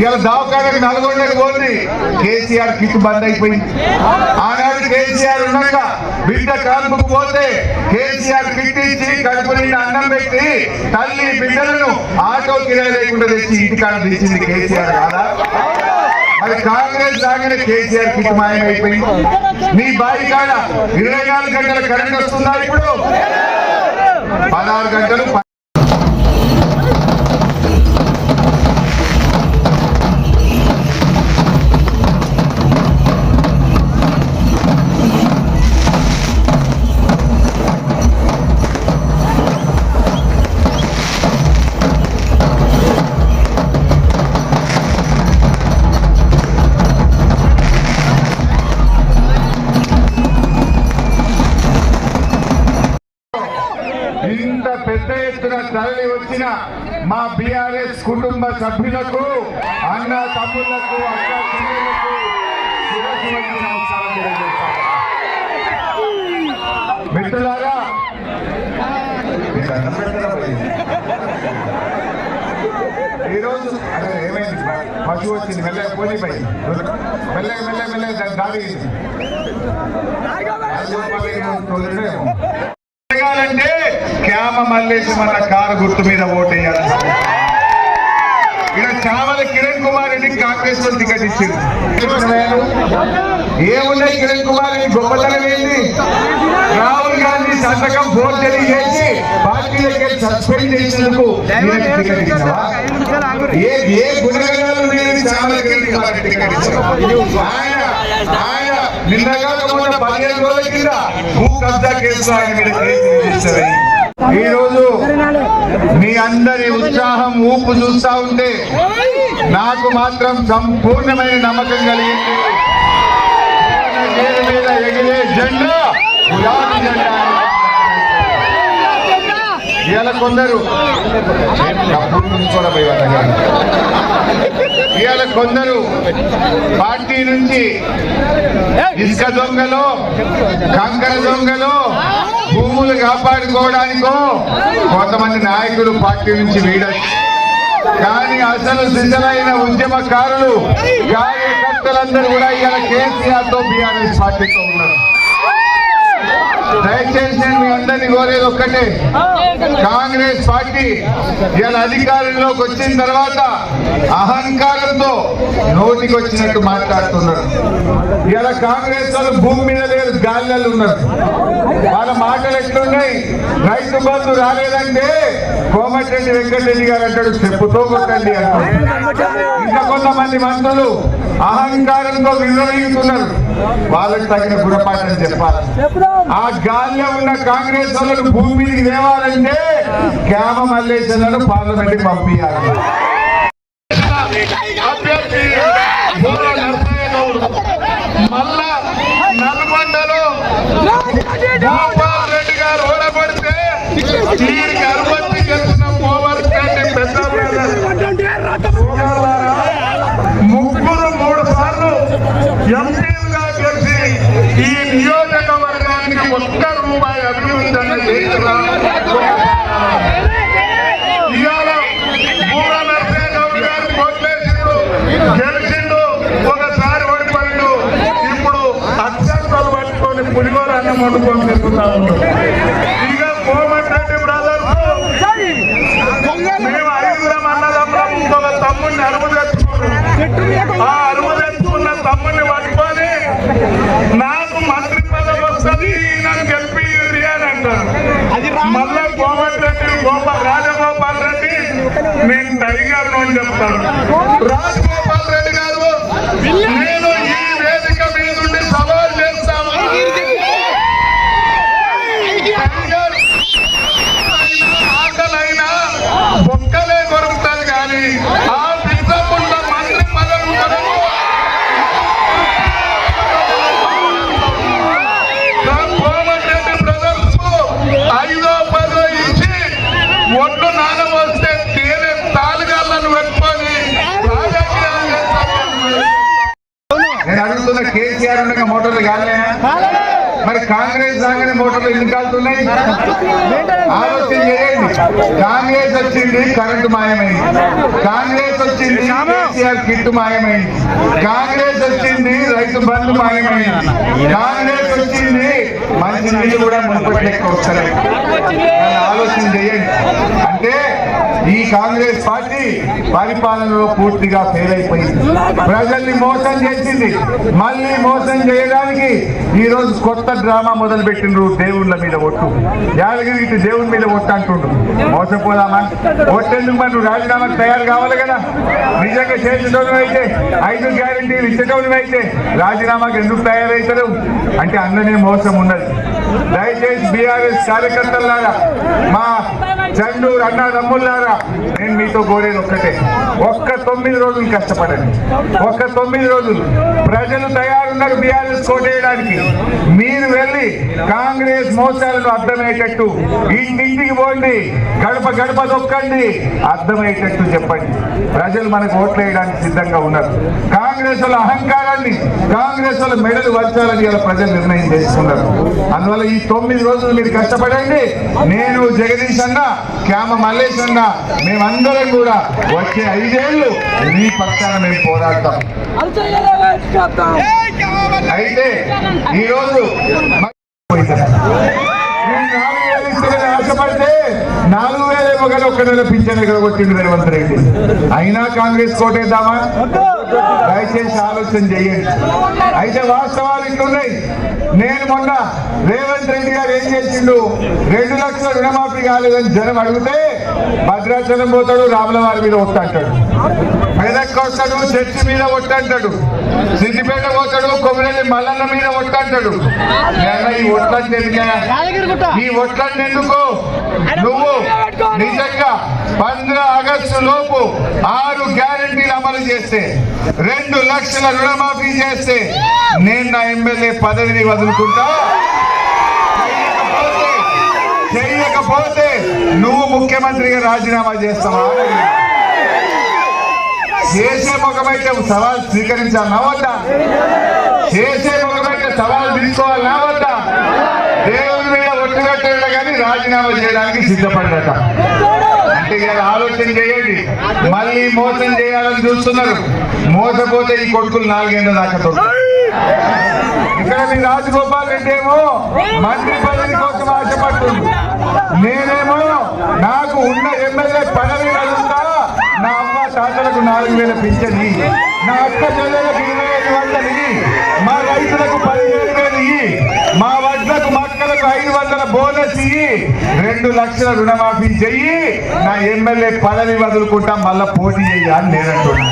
ఇలా దవాఖానకు నల్గొండకు పోండి. కేసీఆర్ కిట్ బంద్ అయిపోయింది. ఆనాడు కేసీఆర్ ఉన్నాక బిడ్డ కాల్పుకు పోతే కేసీఆర్ కిట్ ఇచ్చి కడుపు నిండా అన్నం పెట్టి తల్లి బిడ్డలను ఆటో కిరాయి లేకుండా తెచ్చి ఇంటికాడ తెచ్చింది కేసీఆర్ కాదా? మరి కాంగ్రెస్ లాగానే కేసీఆర్ కిట్ మాయమైపోయింది. నీ బావి కాడ ఇరవై నాలుగు గంటల కరెంట్ వస్తుందా ఇప్పుడు? పదహారు గంటలు తరలి వచ్చిన మా బిఆర్ఎస్ కుటుంబ సభ్యులకు అన్న తమ్ముళ్ళకు అక్క చెల్లెళ్ళకు మిత్రులారా ఈరోజు అదే ఏమైంది? పశువు వచ్చింది మెల్లగా పోలిపోయి మెల్లగా మెల్లగా మెల్లగా దాని దాడి క్యామ మన కారు గుర్తు మీద ఓటేయాలి. ఇక్కడ చావల కిరణ్ కుమార్ రెడ్డి కాంగ్రెస్లో టికెట్ ఇచ్చింది. ఏమున్నాయి కిరణ్ కుమార్ రెడ్డి గొప్పతనం ఏంది? రాహుల్ గాంధీ సంతకం ఫోర్జరీ చేసి పార్టీలకి సస్పెండ్ చేసినందుకు ఏ ఏ గుణగణాలు లేని చావల కిరణ్ కుమార్ రెడ్డి టికెట్ ఇచ్చావు ఆయన ఆయన నిన్నగా పదిహేను రోజుల కింద భూ కబ్జా కేసు ఆయన మీద కేసు ఈరోజు ఈ రోజు మీ అందరి ఉత్సాహం ఊపు చూస్తా ఉంటే నాకు మాత్రం సంపూర్ణమైన నమ్మకం కలిగింది. మీద ఎగిరే జెండా గులాబీ జెండా. ఇవాళ కొందరు ఇవాళ ఇవాళ కొందరు పార్టీ నుంచి ఇసుక దొంగలు కంకర దొంగలు భూములు కాపాడుకోవడానికో కొంతమంది నాయకులు పార్టీ నుంచి వీడచ్చు కానీ అసలు సిద్ధమైన ఉద్యమకారులు కార్యకర్తలందరూ కూడా ఇవాళ కేసీఆర్తో బీఆర్ఎస్ పార్టీతో ఉన్నారు. దయచేసి నేను మీ అందరినీ కోరేది ఒక్కటే. కాంగ్రెస్ పార్టీ ఇలా అధికారంలోకి వచ్చిన తర్వాత అహంకారంతో నోటికి వచ్చినట్టు మాట్లాడుతున్నారు. ఇలా కాంగ్రెస్ వాళ్ళు భూమి మీద లేదు గాలిలో ఉన్నారు. వాళ్ళ మాటలు ఎట్లున్నాయి? రైతు బంధు రాలేదంటే కోమటిరెడ్డి వెంకటరెడ్డి గారు అంటాడు చెప్పుతో కొట్టండి అంటారు ఇంకా కొంతమంది మంత్రులు అహంకారంతో విర్రవీగుతున్నారు. వాళ్ళకి తగిన గుణపాఠం చెప్పాలి ఆ గాలిలో ఉన్న కాంగ్రెస్ వాళ్ళను భూమి మీదకి తేవాలంటే క్యామ మల్లేశ్వరులను పార్లమెంట్ పంపించాలి. మళ్ళా నల్గొండలో గోపాల్ రెడ్డి గారు ఓడబడితే దీనికి అనుమతి పులిగోర అన్నం వండుకొని తింటున్నాము ఇక కోమటిరెడ్డి బ్రదర్స్ మేము ఐదుగురం అన్నదమ్ములం ఇంకొక తమ్ముడిని అరువు తెచ్చుకున్నాం. ఆ అరువు తెచ్చుకున్న తమ్ముడిని పట్టుకొని నాకు మంత్రి పదవి వస్తుంది నన్ను గెలిపి అని అంటారు. మళ్ళా కోమటిరెడ్డి గోపాల్ రాజగోపాల్ రెడ్డి నేను టైగర్ అని చెప్తాను. రాజగోపాల్ రెడ్డి గారు నేను చేస్తాను. నేను మరి కాంగ్రెస్ రాగానే మోటార్లు ఎందుకు కాలుతున్నాయి? ఆలోచన చేయండి. కాంగ్రెస్ వచ్చింది కరెంటు మాయమైంది. కాంగ్రెస్ వచ్చింది కేసీఆర్ కిట్టు మాయమైంది. కాంగ్రెస్ వచ్చింది రైతు బంధు మాయమైంది. కాంగ్రెస్ వచ్చింది మంచి నీళ్ళు కూడా మునుపటి లెక్క వస్తలేదు ఆలోచన చేయండి. అంటే ఈ కాంగ్రెస్ పార్టీ పరిపాలనలో పూర్తిగా ఫెయిల్ అయిపోయింది. ప్రజల్ని మోసం చేసింది. మళ్ళీ మోసం చేయడానికి ఈ రోజు కొత్త డ్రామా మొదలు పెట్టిండ్రు దేవుళ్ళ మీద ఒట్టు. యాదగిరి ఇటు దేవుని మీద ఒట్టు అంటుండ్రు. మోసపోదామా? ఒట్టెందుకు మరి? నువ్వు రాజీనామాకు తయారు కావాలి కదా. నిజంగా చేసేటోళ్ళు అయితే ఐదు గ్యారంటీలు ఇచ్చేటోళ్ళు అయితే రాజీనామాకు ఎందుకు తయారవుతారు అంటే అందులోనే మోసం ఉన్నది. దయచేసి బీఆర్ఎస్ కార్యకర్తలారా మా చండూరు అన్నా తమ్ముళ్ళారా నేను మీతో కోరేది ఒక్కటే. ఒక్క తొమ్మిది రోజులు కష్టపడండి. ఒక్క తొమ్మిది రోజులు. ప్రజలు తయారున్నారు బీఆర్ఎస్ కోటేయడానికి. మీరు వెళ్ళి కాంగ్రెస్ మోసాలను అర్థమయ్యేటట్టు ఇంటింటికి పోండి. గడప గడప దొక్కండి అర్థమయ్యేటట్టు చెప్పండి. ప్రజలు మనకు ఓట్లు వేయడానికి సిద్ధంగా ఉన్నారు. కాంగ్రెస్ వాళ్ళ అహంకారాన్ని కాంగ్రెస్ వాళ్ళ మెడలు వచ్చాలని ఇలా ప్రజలు నిర్ణయం చేసుకున్నారు. అందువల్ల ఈ తొమ్మిది రోజులు మీరు కష్టపడండి. నేను జగదీష్ అన్న క్యామ మల్లేష్ అన్న మేమందరం కూడా వచ్చే ఐదేళ్ళు మీ పక్షాన మేము పోరాడతాం. అయితే ఈరోజు నాలుగు ఆశపడితే నాలుగు వేల కానీ ఒక్క నెల పింఛన్ ఎక్కడ కొట్టింది రేవంత్ రెడ్డి. అయినా కాంగ్రెస్ కోటేద్దామా? దయచేసి ఆలోచన చేయండి. అయితే వాస్తవాలు ఇట్లున్నాయి. నేను మొన్న రేవంత్ రెడ్డి గారు ఏం చేసిండు? రెండు లక్షల రుణమాఫీ కాలేదని జనం అడిగితే భద్రాచలం పోతాడు రాముల వారి మీద ఒట్టంటాడు మెదక్ వస్తాడు చర్చి మీద ఒట్టంటాడు సిద్దిపేట పోతాడు కొమ్మిరెల్లి మల్లన్న మీద ఒట్టంటాడు ఈ ఒట్లంటే? ఈ ఒట్లని ఎందుకు? నువ్వు నిజంగా పంద్ర ఆగస్టు లోపు ఆరు గ్యారంటీలు అమలు చేస్తే రెండు లక్షల రుణమాఫీ చేస్తే నేను నా ఎమ్మెల్యే పదవిని వదులుకుంటా? చేయకపోతే- నువ్వు ముఖ్యమంత్రిగా రాజీనామా చేస్తావా? చేసే ముఖమైతే సవాల్ స్వీకరించాలన్నా వద్దా? చేసే ముఖమైతే సవాల్ తీసుకోవాలన్నా వద్దా? దేవుని మీద ఒట్టుగట్టాడు కానీ రాజీనామా చేయడానికి సిద్ధపడ్డట. అంటే ఇవాళ ఆలోచన చేయండి. మళ్ళీ మోసం చేయాలని చూస్తున్నారు. మోసపోతే ఈ కొడుకులు నాలుగేళ్ళ దాకా ఇక్కడ మీ రాజగోపాల్ రెడ్డి ఏమో మంత్రి పదవి కోసం ఆశపడుతుంది. నేనేమో నాకు ఉన్న ఎమ్మెల్యే పదవి కలుగుతా నా అమ్మ తాతలకు నాలుగు వేల పింఛని నా అక్క చెల్లెలకు ఇరవై ఐదు వందలు మా రైతులకు పదిహేను వేలు ఇయ్యి. మా వడ్లకు మక్కలకు ఐదు వందల బోనస్ ఇయ్యి. రెండు లక్షల రుణమాఫీ చెయ్యి. నా ఎమ్మెల్యే పదవి వదులుకుంటా మళ్ళా పోటీ చెయ్యి అని నేనంటున్నా.